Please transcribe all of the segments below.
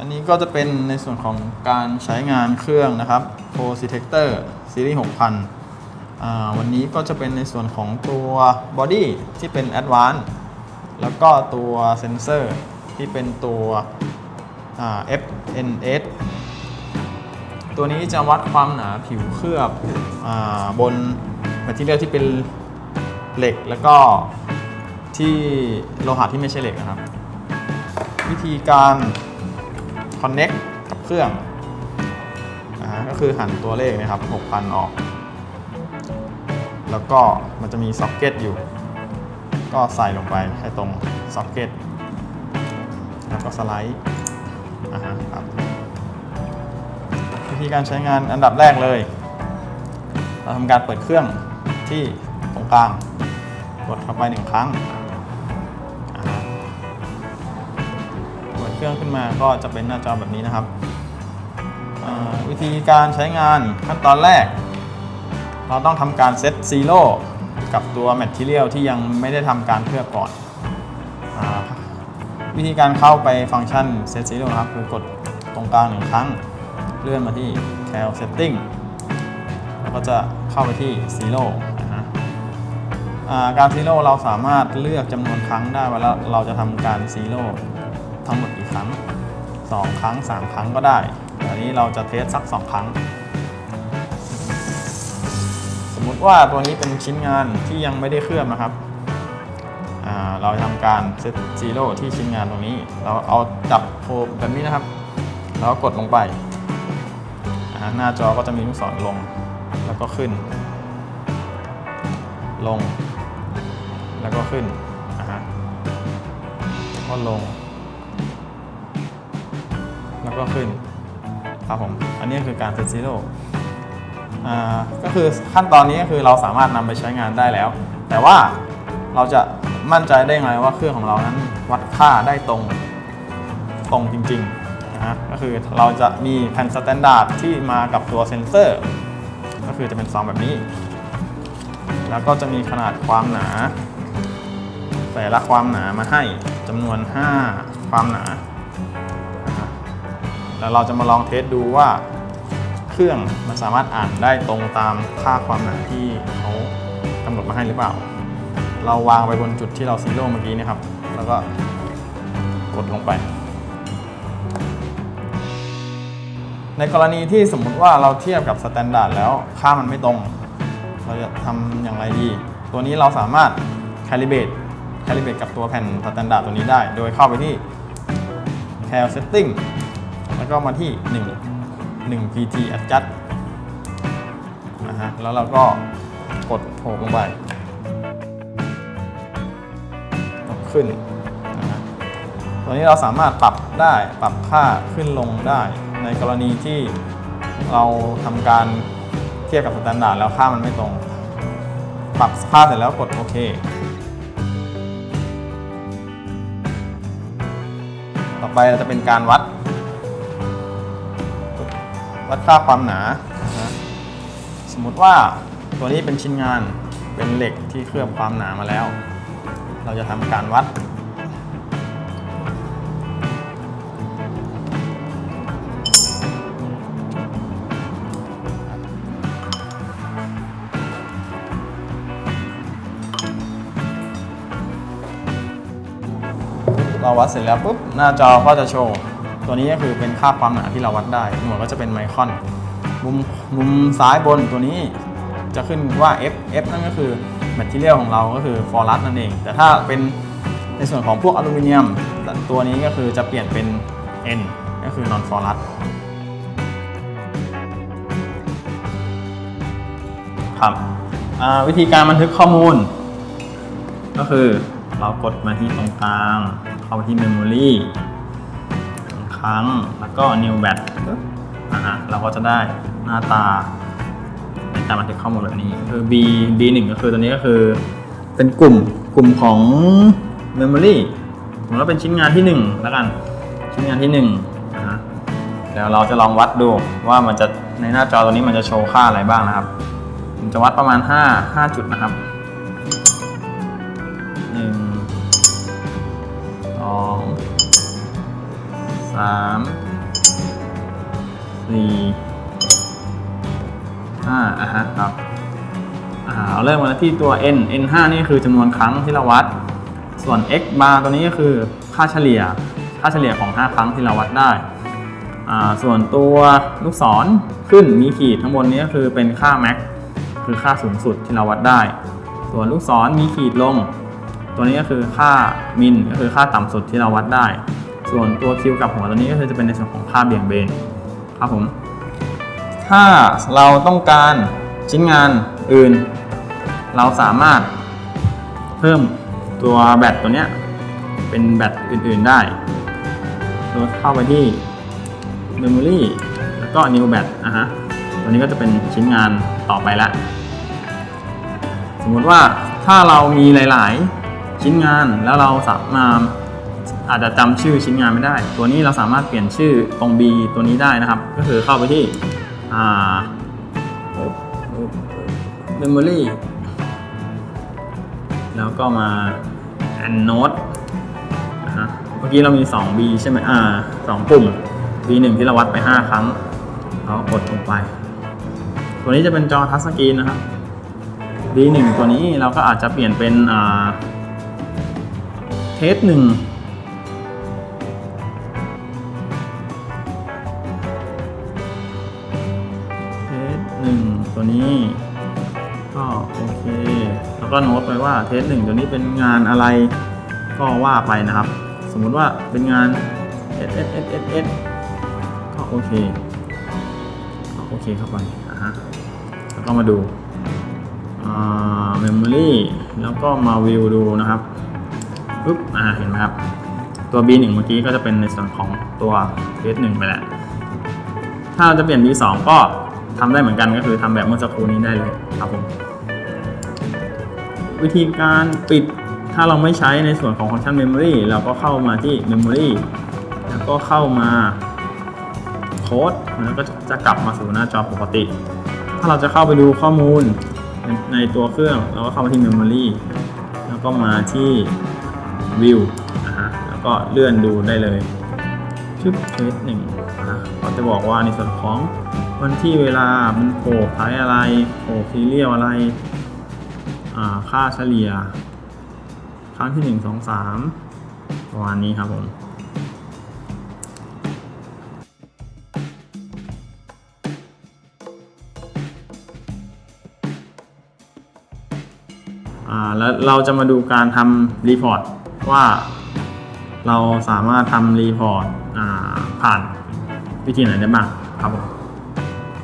อันนี้ก็จะเป็นในส่วนของการใช้งานเครื่องนะครับ Pro Detector Series 6000อ่าวันนี้ก็จะเป็นในส่วนของตัว Body ที่เป็น Advanced แล้วก็ตัวเซนเซอร์ที่เป็นตัว FNS ตัวนี้จะวัดความหนาผิวเคลือบอาบนแมทเทียลที่เป็นเหล็กแล้วก็ที่โลหะที่ไม่ใช่เหล็กนะครับ วิธีการ Connect กับเครื่องนะฮะก็คือหันตัวเลขนะครับ 6,000 ออก แล้วก็มันจะมีซ็อกเก็ตอยู่ ก็ใส่ลงไปให้ตรงซ็อกเก็ตแล้วก็สไลด์อ่าฮะครับวิธีการใช้งานอันดับแรกเลย เราทำการเปิดเครื่องที่ตรงกลาง กดเข้าไปหนึ่งครั้ง เครื่องขึ้นมาก็จะเป็นหน้าจอแบบนี้นะครับ วิธีการใช้งานขั้นตอนแรก เราต้องทำการเซตซีโร่กับตัวแมทเทียลที่ยังไม่ได้ทำการเคลือบก่อนอวิธีการเข้าไปฟังก์ชันเซตซีโร่ครับ คือกดตรงกลางหนึ่งครั้ง เลื่อนมาที่ Cal Setting แล้วก็จะเข้าไปที่ Zero นะฮะอ่การ Zero เราสามารถเลือกจำนวนครั้งได้ว่าเราจะทำการ Zero ทั้งหมดกี่ครั้ง 2 ครั้ง 3 ครั้งก็ได้อันนี้เราจะเทสสัก 2 ครั้ง สมมุติว่าตัวนี้เป็นชิ้นงานที่ยังไม่ได้เคลือบนะครับ เราทำการเซต Zero ที่ชิ้นงานตรงนี้ เราเอาจับโคมแบบนี้นะครับ แล้วกดลงไป หน้าจอก็จะมีลูกศรลง แล้วก็ขึ้น ลง แล้วก็ขึ้นอ่าฮะก็ลงแล้ว ก็ขึ้นครับผมอันนี้คือการเซตซีโร่ก็คือขั้นตอนนี้ก็คือเราสามารถนำไปใช้งานได้แล้ว แต่ว่าเราจะมั่นใจได้ไงว่าเครื่องของเรานั้นวัดค่าได้ตรงตรงจริงๆนะก็คือเราจะมีแผ่นสแตนดาร์ดที่มากับตัวเซนเซอร์ ก็คือจะเป็นซองแบบนี้ แล้วก็จะมีขนาดความหนาแต่ละความหนามาให้จำนวน 5 ความหนา แล้วเราจะมาลองเทสดูว่าเครื่องมันสามารถอ่านได้ตรงตามค่าความหนาที่เขากำหนดมาให้หรือเปล่า เราวางไปบนจุดที่เราซีโร่เมื่อกี้นะครับ แล้วก็กดลงไป ในกรณีที่สมมุติว่าเราเทียบกับสแตนดาร์ดแล้วค่ามันไม่ตรง เราจะทำอย่างไรดี ตัวนี้เราสามารถ calibrate calibrate กับตัวแผ่นสแตนดาร์ดตัวนี้ได้ โดยเข้าไปที่ cal setting แล้วก็มาที่ 1 1 pt adjust นะฮะแล้วเราก็กดโผล่ลงไปกขึ้นนะฮะตัวนี้เราสามารถปรับได้ปรับค่าขึ้นลงได้ ในกรณีที่เราทำการเทียบกับสแตนดาร์ดแล้วค่ามันไม่ตรง ปรับค่าเสร็จแล้วกดโอเคต่อไปเราจะเป็นการวัด วัดค่าความหนานะสมมติว่าตัวนี้เป็นชิ้นงานเป็นเหล็กที่เคลือบความหนามาแล้ว เราจะทำการวัด เราวัดเสร็จแล้วปุ๊บหน้าจอก็จะโชว์ ตัวนี้ก็คือเป็นค่าความหนาที่เราวัดได้ หน่วยก็จะเป็นไมครอน มุมมุมซ้ายบนตัวนี้จะขึ้นว่า F F นั่นก็คือแมทเทียลของเราก็คือฟอรัสนั่นเอง แต่ถ้าเป็นในส่วนของพวกอลูมิเนียม ตัวนี้ก็คือจะเปลี่ยนเป็น N ก็คือนอนฟอรัสครับอ่าวิธีการบันทึกข้อมูล ก็คือเรากดมาที่ตรงกลางเข้าไปที่ Memory หนึ่งครั้ งแล้วก็ New Bat ปึ๊บอ่าฮะเราก็จะได้หน้าตาในการบันทึกข้อมูลแบบนี้คือ B B 1ก็คือตัวนี้ก็คือเป็นกลุ่มกลุ่มของ Memory ผมว่าเป็นชิ้นงานที่1แล้วกัน ชิ้นงานที่1นะฮะเดี๋ยวเราจะลองวัดดูว่ามันจะในหน้าจอตัวนี้มันจะโชว์ค่าอะไรบ้างนะครับผมจะวัดประมาณ 5 5 จุดนะครับหนึ่ง สามสี่ห้าอะฮะครับอ่าเราเริ่มกันที่ตัว n n 5นี่คือจำนวนครั้งที่เราวัด ส่วน x bar ตัวนี้ก็คือค่าเฉลี่ย ค่าเฉลี่ยของ 5 ครั้งที่เราวัดได้อ่าส่วนตัวลูกศรขึ้นมีขีดข้างบนนี้ก็คือเป็นค่า max คือค่าสูงสุดที่เราวัดได้ ส่วนลูกศรมีขีดลง ตัวนี้ก็คือค่ามินก็คือค่าต่ำสุดที่เราวัดได้ ส่วนตัวคิวกับหัวตัวนี้ก็คือจะเป็นในส่วนของค่าเบี่ยงเบนครับผม ถ้าเราต้องการชิ้นงานอื่น เราสามารถเพิ่มตัวแบตตัวเนี้ยเป็นแบตอื่นๆได้โดยเข้าไปที่ Memory แล้วก็ New Bat อะฮะ ตัวนี้ก็จะเป็นชิ้นงานต่อไปละ สมมติว่าถ้าเรามีหลาย ๆ ชิ้นงานแล้วเราสามารถ อาจจะจำชื่อชิ้นงานไม่ได้ ตัวนี้เราสามารถเปลี่ยนชื่อตรง B ตัวนี้ได้นะครับ ก็คือเข้าไปที่อ่า memory แล้วก็มา and note นะฮะเมื่อกี้เรามี 2 B ใช่ไหมอ่าสองปุ่ม B 1 ที่เราวัดไป 5 ครั้งเรากดลงไป ตัวนี้จะเป็นจอทัชสกรีนนะครับ D 1ตัวนี้เราก็อาจจะเปลี่ยนเป็นอ่าเทสหนึ่ง นี้ ก็โอเค แล้วก็โน้ตไปว่าเทสหนึ่งตัวนี้เป็นงานอะไรก็ว่าไปนะครับ สมมุติว่าเป็นงาน S S S S S ก็โอเคก็โอเคเข้าไปอะฮะแล้วก็มาดูเมมโมรี่แล้วก็มาวิวดูนะครับปุ๊บอ่าเห็นไหมครับ ตัว B1 เมื่อกี้ก็จะเป็นในส่วนของตัว S1 ไปแล้วถ้าเราจะเปลี่ยน B2 ก็ ทำได้เหมือนกันก็คือทำแบบเมื่อสักครู่นี้ได้เลยครับผมวิธีการปิดถ้าเราไม่ใช้ในส่วนของฟังก์ชัน Memory เราก็เข้ามาที่ Memory แล้วก็เข้ามาโค้ดแล้วก็จะกลับมาสู่หน้าจอปกติ ถ้าเราจะเข้าไปดูข้อมูลในตัวเครื่องเราก็เข้ามาที่ Memory แล้วก็มาที่ View นะฮะแล้วก็เลื่อนดูได้เลยชึบเทสหนึ่งนะเขาจะบอกว่าในส่วนของ วันที่เวลา มันโผล่ไพอะไรโผล่ซีเรียลอะไรค่าเฉลี่ย ครั้งที่ 1 2 3 ประมาณนี้ครับผมแล้วเราจะมาดูการทำรีพอร์ตว่าเราสามารถทำรีพอร์ตผ่านวิธีไหนได้บ้าง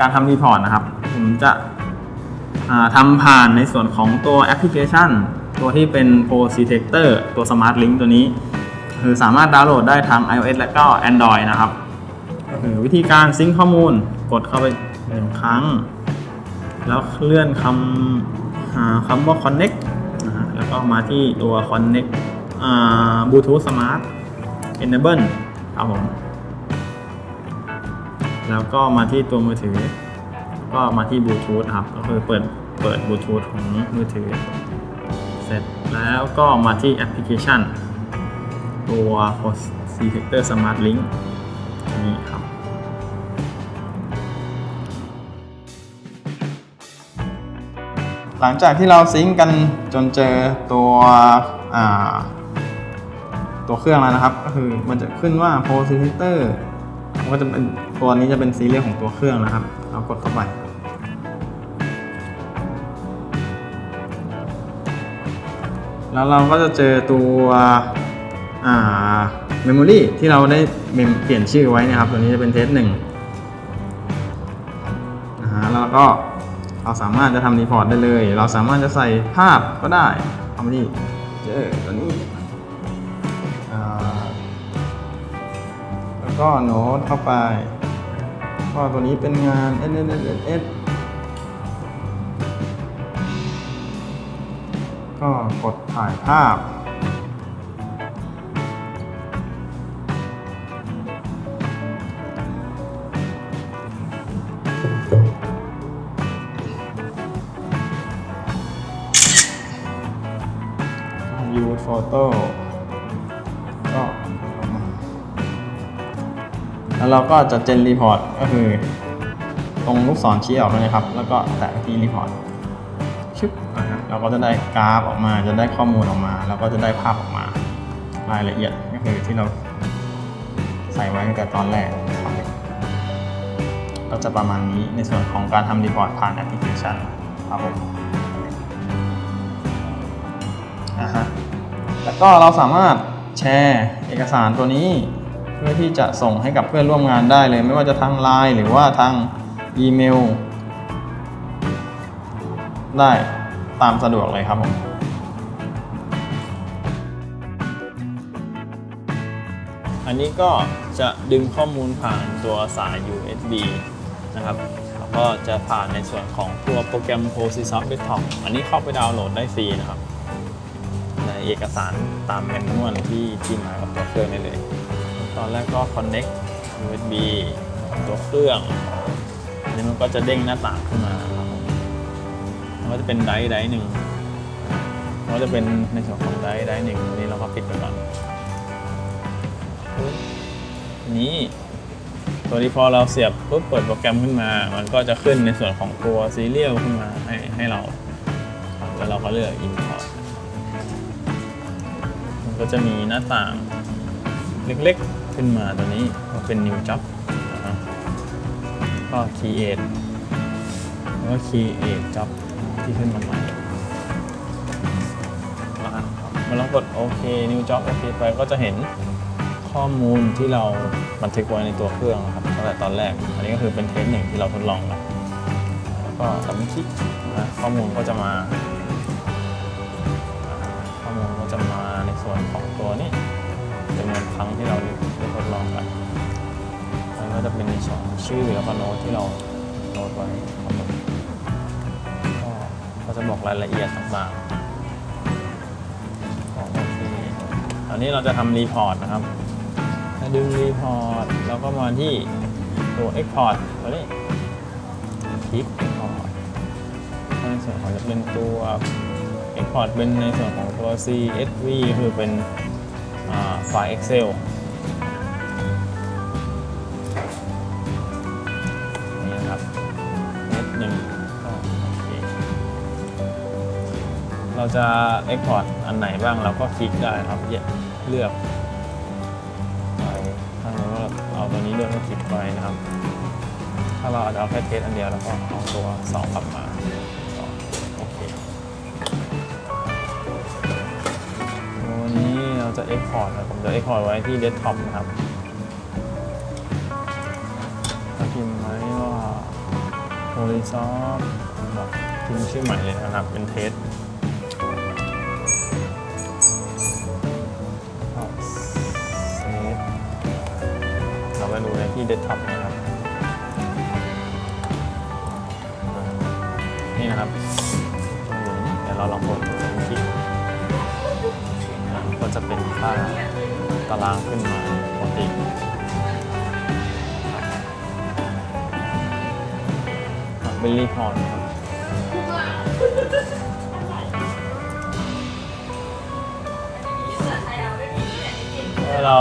การทำรีพอร์ตนะครับ ผมจะทำผ่านในส่วนของตัวแอปพลิเคชัน ตัวที่เป็น Pro Detector ตัว Smart Link ตัวนี้ คือสามารถดาวน์โหลดได้ทั้ง iOS และก็ Android นะครับคือวิธีการซิงค์ข้อมูลกดเข้าไปหนึ่งครั้ง แล้วเลื่อนคำหาคำว่า connect แล้วก็มาที่ตัว connect Bluetooth Smart Enable ครับผม แล้วก็มาที่ตัวมือถือ ก็มาที่ Bluetooth ครับ ก็คือเปิดเปิด Bluetooth ของมือถือ เสร็จแล้วก็มาที่แอปพลิเคชัน ตัว Post Detector Smart Link นี่ครับหลังจากที่เราซิงกันจนเจอตัวตัวเครื่องแล้วนะครับ ก็คือมันจะขึ้นว่า Pro Detector มัน ก็จะเป็นตัวนี้จะเป็นซีเรียลของตัวเครื่องนะครับ เรากดเข้าไปแล้วเราก็จะเจอตัวอ่าเมมโมรีที่เราได้เปลี่ยนชื่อไว้นะครับ ตัวนี้จะเป็นเทสหนึ่งนะฮะแล้วก็เราสามารถจะทำรีพอร์ตได้เลย เราสามารถจะใส่ภาพก็ได้เอามาที่ ก็โน้ตเข้าไปก็ตัวนี้เป็นงาน S S S S ก็กดถ่ายภาพยูโแล้วเราก็จะเจนรีพอร์ตก็คือ ตรงลูกศรชี้ออกเลยนะครับ แล้วก็แตะที่รีพอร์ตชึบนะฮะเราก็จะได้กราฟออกมา จะได้ข้อมูลออกมาแล้วก็จะได้ภาพออกมา รายละเอียดก็คือที่เราใส่ไว้ตั้งแต่ตอนแรกนะครับก็จะประมาณนี้ในส่วนของการทำรีพอร์ตผ่านแอปพลิเคชันครับผมอ่าฮะแล้วก็เราสามารถแชร์เอกสารตัวนี้ พื่อที่จะส่งให้กับเพื่อนร่วมงานได้เลย ไม่ว่าจะทางไลน์หรือว่าทางอีเมล ได้ตามสะดวกเลยครับผมอันนี้ก็จะดึงข้อมูลผ่านตัวสาย USB นะครับแล้วก็จะผ่านในส่วนของตัวโปรแกรม p o s i s o f t Desktop อันนี้เข้าไปดาวน์โหลดได้ฟรีนะครับ ในเอกสารตามแมนนวลที่ที่มากับตัวเครื่องได้เลย อนแรกก็ connect USB ตัวเครื่องอันนี้มันก็จะเด้งหน้าต่างขึ้นมาครับผมมันก็จะเป็นไดร์ไดร์หนึ่งมันก็จะเป็นในส่วนของไดร์ไดร์หนึ่งอันนี้เราก็ปิดไปก่อนนี้ตัวนี้พอเราเสียบปุ๊บเปิดโปรแกรมขึ้นมา มันก็จะขึ้นในส่วนของตัวซีเรียลขึ้นมาให้ให้เรา แล้วเราก็เลือก Import มันก็จะมีหน้าต่างเล็กๆ ขึ้นมาตัวนี้ก็เป็น New Job นะฮะก็ Create แล้วก็ Create Job ที่ขึ้นมาใหม่แล้วอะมาลองกดโอเค New Job โอเคไปก็จะเห็นข้อมูลที่เราบันทึกไว้ในตัวเครื่องนะครับตั้งแต่ตอนแรก อันนี้ก็คือเป็นเทสหนึ่งที่เราทดลองนะแล้วก็ดับคลิกข้อมูลก็จะมา ข้อมูลก็จะมาในส่วนของตัวนี้จำนวนครั้งที่เราด้ทดล องกันแล้วก็จะเป็นในส่วนของชื่อแล้วก็โน้ตที่เราโน้ตไว้ครับผมก็ก็จะบอกรายละเอียดต่างๆของโอเคอันนี้เราจะทำรีพอร์ตนะครับดึงรีพอร์ตแล้วก็มาที่ตัว Export ตัวนี้คลิก Export ในส่วนของจะเป็นตัว Export เป็นในส่วนของตัว CSV คือเป็นไฟล์ Excel เราจะ Export อันไหนบ้างเราก็คลิกได้ครับเลือกไปถ้าเราเอาตัวนี้เลือกให้คลิกไปนะครับ ถ้าเราเอาแค่เทสอันเดียวแล้วก็เอาตัวสองกลับมาโอเคตัวนี้เราจะ Export นะผมจะ Export ไว้ที่ Desktop นะครับพิมพ์ไว้ว่า Horizon แบบพิมพ์ชื่อใหม่เลยนะครับ เป็นเทส ที่เดสก์ท็อปนะครับ นี่นะครับเดี๋ยวเราลองกดดูที่ก็จะเป็นค่าตารางขึ้นมาปกติเป็นรีพอร์ตครับเมื่อเรา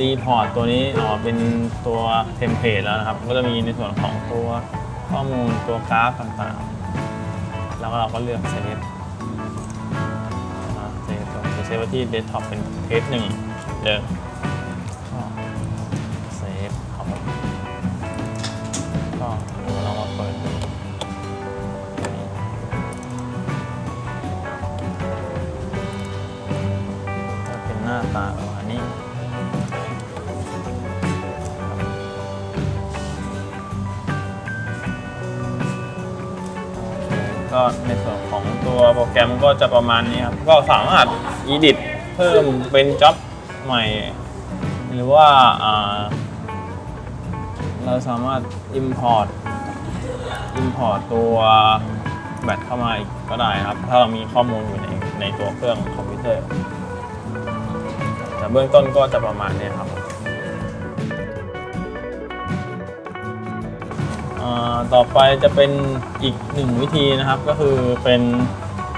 รีพอร์ตตัวนี้ออเป็นตัวเทมเพลตแล้วนะครับ ก็จะมีในส่วนของตัวข้อมูลตัวกราฟต่างๆ แล้วเราก็เลือกเซฟนะเซฟจะเซฟไว้ที่เดสก์ท็อปเป็นเทสหนึ่งเดิมก็เซฟครับก็เดี๋ยวเรามาเปิดดูก็เป็นหน้าตา ก็ในส่วนของตัวโปรแกรมก็จะประมาณนี้ครับ ก็สามารถ edit เพิ่มเป็นจ็อบใหม่ หรือว่าเราสามารถ import import ตัวแบตเข้ามาอีกก็ได้ครับ ถ้าเรามีข้อมูลอยู่ในในตัวเครื่องคอมพิวเตอร์ แต่เบื้องต้นก็จะประมาณนี้ครับ ต่อไปจะเป็นอีกหนึ่งวิธีนะครับก็คือเป็น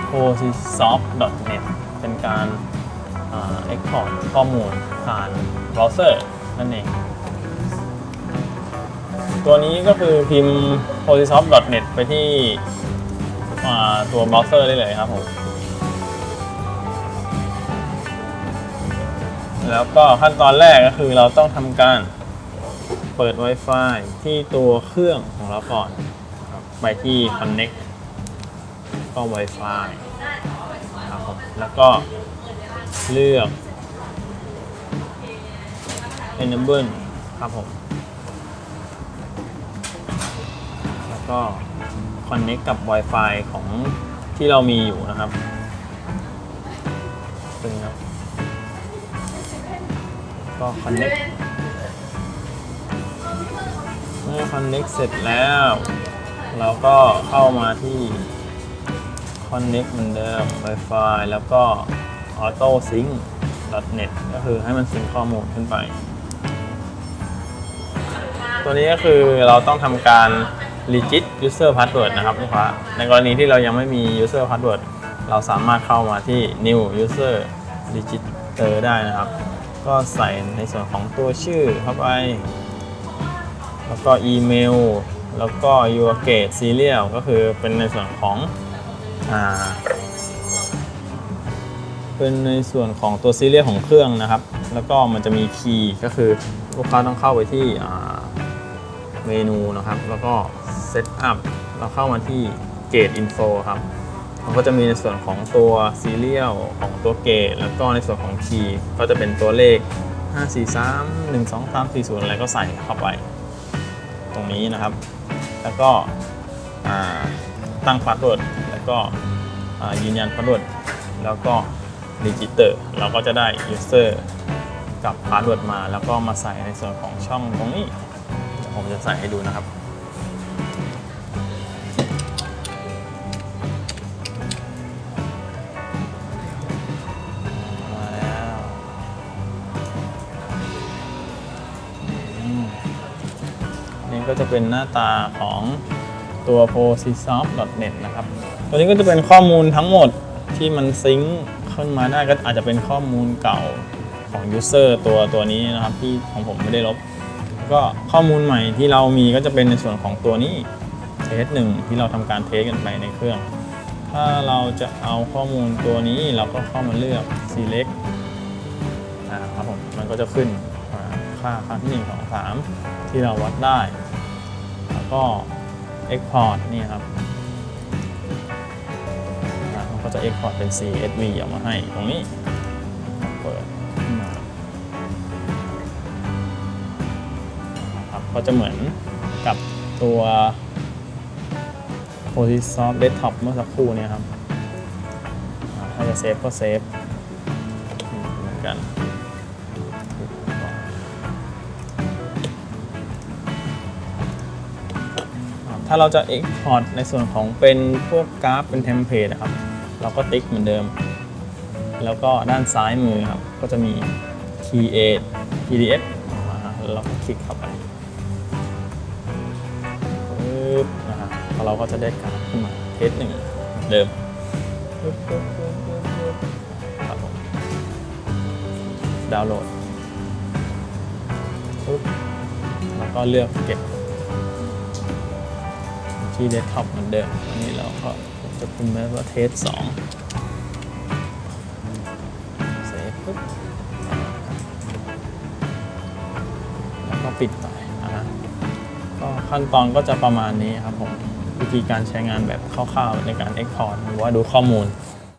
p o s i s o f t n e t เป็นการอ่า export ข้อมูลผ่านเบราว์เซอร์นั่นเอง ตัวนี้ก็คือพิมพ์ photoshop.net ไปที่ตัวเบราว์เซอร์ได้เลยครับผม แล้วก็ขั้นตอนแรกก็คือเราต้องทำการ เปิด Wi-Fi ที่ตัวเครื่องของเราก่อนครับไปที่ Connect ก็ Wi-Fi ครับผมแล้วก็เลือก Enable ครับผม แล้วก็ Connect กับ Wi-Fi ของที่เรามีอยู่นะครับตึงครับก็ connect เมื่อ connect เสร็จแล้ว เราก็เข้ามาที่ connect เหมือนเดิม Wi-Fi แล้วก็ auto sync net ก็คือให้มันซิงค์ข้อมูลขึ้นไป ตัวนี้ก็คือเราต้องทำการ legit user password นะครับลูกค้าในกรณีที่เรายังไม่มี user password เราสามารถเข้ามาที่ new user register ได้นะครับ ก็ใส่ในส่วนของตัวชื่อเข้าไป แล้วก็อีเมล แล้วก็ your gate serial ก็คือเป็นในส่วนของอ่าเป็นในส่วนของตัวซีเรียลของเครื่องนะครับ แล้วก็มันจะมีคีย์ก็คือลูกค้าต้องเข้าไปที่อ่าเมนูนะครับ แล้วก็ set up เราเข้ามาที่ gate info ครับมันก็จะมีในส่วนของตัวซีเรียลของตัวเกตแล้วก็ในส่วนของคีย์ก็จะเป็นตัวเลข 5 4 3 1 2 3 4 0 อะไรก็ใส่เข้าไป ตรงนี้นะครับ แล้วก็ตั้งพาสเวิร์ดแล้วก็ยืนยันพาสเวิร์ดแล้วก็ดิจิเตอร์เราก็จะได้ user กับพาสเวิร์ดมา แล้วก็มาใส่ในส่วนของช่องตรงนี้ ผมจะใส่ให้ดูนะครับ เป็นหน้าตาของตัว p o s y s o f t n e t นะครับ ตัวนี้ก็จะเป็นข้อมูลทั้งหมดที่มันซิงค์ขึ้นมาได้ก็อาจจะเป็นข้อมูลเก่าของ user ตัวตัวนี้นะครับ ที่ของผมไม่ได้ลบ ก็ข้อมูลใหม่ที่เรามีก็จะเป็นในส่วนของตัวนี้เทสหนึ่งที่เราทำการเทสกันไปในเครื่อง ถ้าเราจะเอาข้อมูลตัวนี้เราก็เข้ามาเลือก select นะครับผมมันก็จะขึ้นค่าครั้งที่1 2 3 ที่เราวัดได้ แล้วก็ export นี่ครับอ่ามันก็จะ export เป็น CSV ออกมาให้ตรงนี้เปิดขึ้นมาครับก็จะเหมือนกับตัว Photoshop Desktop เมื่อสักครู่เนี่ยครับ ถ้าจะเซฟก็เซฟเหมือนกันาเราจะ Export ในส่วนของเป็นพวกกราฟเป็นเทมเพลตนะครับ เราก็ติ๊กเหมือนเดิม แล้วก็ด้านซ้ายมือครับ ก็จะมี Create PDF อ่าแล้วเราก็คลิกเข้าไปปึ๊บนะฮะแล้วเราก็จะได้กราฟขึ้นมาเทสหนึ่งเดิมปึ๊บปึ๊บปึ๊บปึ๊บปึ๊บครับผมดาวน์โหลดปึ๊บแล้วก็เลือกเก็บ ที่เดสก์ท็อปเหมือนเดิมอันนี้เราก็จะพิมพ์ไว้ว่าเทสสองเซฟปุ๊บแล้วก็ปิดไปนะก็ขั้นตอนก็จะประมาณนี้ครับผม วิธีการใช้งานแบบคร่าวๆในการ Export หรือว่าดูข้อมูล